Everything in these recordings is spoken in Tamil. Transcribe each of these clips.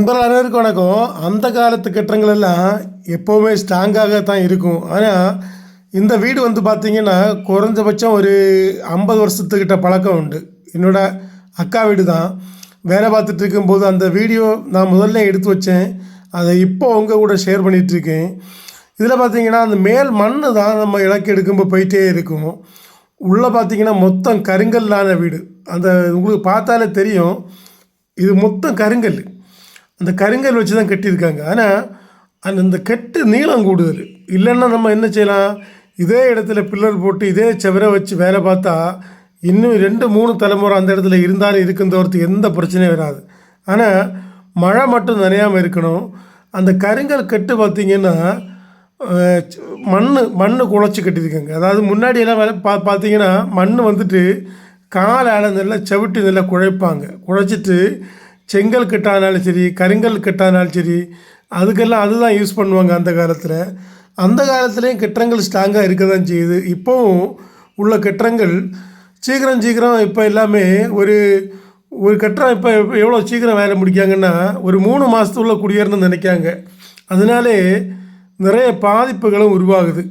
நண்பர்கள் அனைவருக்கும் வணக்கம். அந்த காலத்து கட்டங்கள் எல்லாம் எப்போவுமே ஸ்ட்ராங்காக தான் இருக்கும். ஆனால் இந்த வீடு வந்து பார்த்தீங்கன்னா குறைஞ்சபட்சம் ஒரு ஐம்பது வருஷத்துக்கிட்ட பழக்கம் உண்டு. என்னோட அக்கா வீடு தான் வேலை பார்த்துட்டு இருக்கும்போது அந்த வீடியோ நான் முதல்ல எடுத்து வச்சேன். அதை இப்போ உங்கள் கூட ஷேர் பண்ணிகிட்ருக்கேன் இதில் பார்த்தீங்கன்னா அந்த மேல் மண் தான் நம்ம இலக்கு எடுக்கும்போது போயிட்டே இருக்கும். உள்ளே பார்த்தீங்கன்னா மொத்தம் கருங்கல்லான வீடு. அந்த உங்களுக்கு பார்த்தாலே தெரியும். இது மொத்தம் கருங்கல். அந்த கருங்கல் வச்சு தான் கட்டியிருக்காங்க. ஆனால் அந்த இந்த கட்டு நீளம் கூடுதல். இல்லைன்னா நம்ம என்ன செய்யலாம்? இதே இடத்துல பில்லர் போட்டு இதே செவரை வச்சு வேலை பார்த்தா இன்னும் ரெண்டு மூணு தலைமுறை அந்த இடத்துல இருந்தாலும் இருக்குன்றவர்த்து எந்த பிரச்சனையும் வராது. ஆனால் மழை மட்டும் நனையாமல் இருக்கணும். அந்த கருங்கல் கட்டு பார்த்திங்கன்னா மண் மண் குழச்சி கட்டியிருக்காங்க. அதாவது முன்னாடியெல்லாம் வேலை பா பார்த்தீங்கன்னா மண் வந்துட்டு காலால் நல்லா செவிட்டு நல்லா குழைப்பாங்க. குழைச்சிட்டு செங்கல் கட்டானாலும் சரி கருங்கல் கட்டானாலும் சரி அதுக்கெல்லாம் அதுதான் யூஸ் பண்ணுவாங்க அந்த காலத்தில். அந்த காலத்துலேயும் கிட்டங்கள் ஸ்ட்ராங்காக இருக்க தான் செய்யுது. இப்போவும் உள்ள கிட்டங்கள் சீக்கிரம் சீக்கிரம் இப்போ எல்லாமே ஒரு ஒரு கட்டம் இப்போ எவ்வளோ சீக்கிரம் வேலை முடிக்காங்கன்னா ஒரு மூணு மாதத்துக்குள்ளே குடியேறணும்னு நினைக்காங்க அதனாலே நிறைய பாதிப்புகளும் உருவாகுது.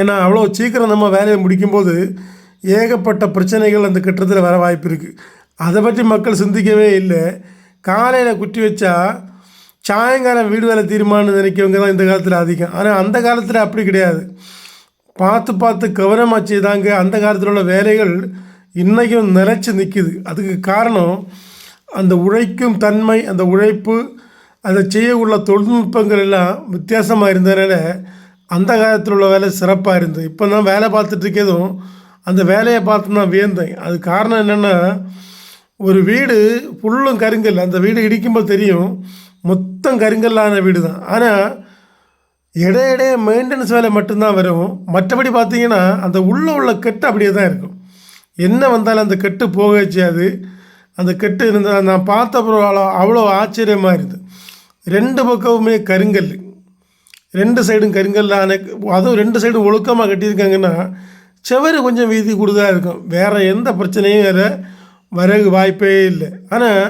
ஏன்னா அவ்வளோ சீக்கிரம் நம்ம வேலையை முடிக்கும்போது ஏகப்பட்ட பிரச்சனைகள் அந்த கட்டத்தில் வர வாய்ப்பு இருக்குது அதை பற்றி மக்கள் சிந்திக்கவே இல்லை. காலையில் குட்டி வச்சா சாயங்காலம் வீடு வேலை தீர்மானம் நினைக்கிறவங்க தான் இந்த காலத்தில் அதிகம். ஆனால் அந்த காலத்தில் அப்படி கிடையாது. பார்த்து பார்த்து கவனமாக செய்தாங்க அந்த காலத்தில் உள்ள வேலைகள் இன்றைக்கும் நிலச்சி நிற்கிது அதுக்கு காரணம் அந்த உழைக்கும் தன்மை அந்த உழைப்பு அதை செய்யவுள்ள தொழில்நுட்பங்கள் எல்லாம் வித்தியாசமாக இருந்ததுனால அந்த காலத்தில் உள்ள வேலை சிறப்பாக இருந்தது. இப்போ நான் வேலை பார்த்துட்டு இருக்கதும் அந்த வேலையை பார்த்து நான் வியந்தேன். அது காரணம் என்னென்னா ஒரு வீடு ஃபுல்லும் கருங்கல் அந்த வீடு இடிக்கும்போது தெரியும் மொத்தம் கருங்கல்லான வீடு தான் ஆனால் இடையிடையே மெயின்டெனன்ஸ் வேலை மட்டும்தான் வரும். மற்றபடி பார்த்தீங்கன்னா அந்த உள்ளே உள்ள கெட்டு அப்படியே தான் இருக்கும். என்ன வந்தாலும் அந்த கெட்டு போக செய்யாது. அந்த கெட்டு இருந்தால் நான் பார்த்த அவ்வளோ அவ்வளோ ஆச்சரியமாக இருந்தது ரெண்டு பக்கமுமே கருங்கல். ரெண்டு சைடும் கருங்கல்லான அதுவும் ரெண்டு சைடும் ஒழுக்கமாக கட்டியிருக்காங்கன்னா செவரு கொஞ்சம் வீதி கூடுதலாக இருக்கும். வேறு எந்த பிரச்சனையும் வேறு வரகு வாய்ப்பே இல்லை. ஆனால்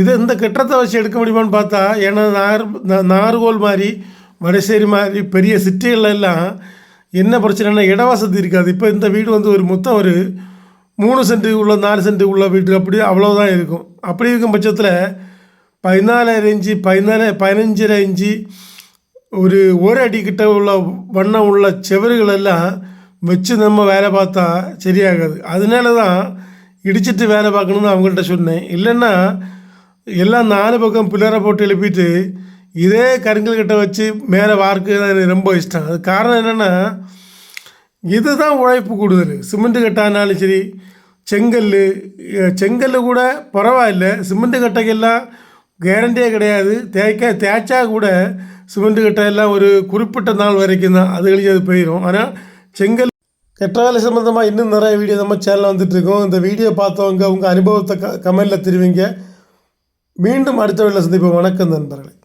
இது இந்த கட்டடத்தை வச்சு எடுக்க முடியுமான்னு பார்த்தா ஏன்னா நார் நார்கோல் மாதிரி வடசேரி மாதிரி பெரிய சிட்டிகள் எல்லாம் என்ன பிரச்சனைனா இட வசதி இருக்காது. இப்போ இந்த வீடு வந்து ஒரு மொத்தம் ஒரு மூணு சென்ட்டு உள்ள நாலு சென்ட்டு உள்ள வீடு அப்படி அவ்வளோதான் இருக்கும். அப்படி இருக்கும் பட்சத்தில் பதினாலாயிரம் இன்ச்சு பதினாலு பதினஞ்சரை இன்ச்சு ஒரு ஒரு அடி கிட்ட உள்ள வண்ணம் உள்ள செவறுகள் எல்லாம் வச்சு நம்ம வேலை பார்த்தா சரியாகாது. அதனால தான் இடிச்சிட்டு வேலை பார்க்கணுன்னு அவங்கள்ட்ட சொன்னேன். இல்லைன்னா எல்லாம் நாலு பக்கம் பில்லரை போட்டு எழுப்பிட்டு இதே கருங்கல் கிட்ட வச்சு மேலே வார்க்கு எனக்கு ரொம்ப இஷ்டம். அது காரணம் என்னென்னா இதுதான் உழைப்பு கூடுதல். சிமெண்ட்டு கட்டானாலும் சரி செங்கல் செங்கல் கூட பரவாயில்ல. சிமெண்ட்டு கட்டைக்கெல்லாம் கேரண்டியே கிடையாது. தேய்க்க தேய்ச்சா கூட சிமெண்ட்டு கட்டை எல்லாம் ஒரு குறிப்பிட்ட நாள் வரைக்கும் தான். அது கழிச்சு அது போயிடும் ஆனால் செங்கல் கெட்ட வேலை சம்மந்தமாக இன்னும் நிறைய வீடியோ நம்ம சேனலில் வந்துட்டுருக்கோம். இந்த வீடியோ பார்த்தவங்க உங்கள் அனுபவத்தை க கமெண்டில் தெரிவிங்க. மீண்டும் அடுத்த வேலை சந்திப்போம். வணக்கம் நண்பர்களே.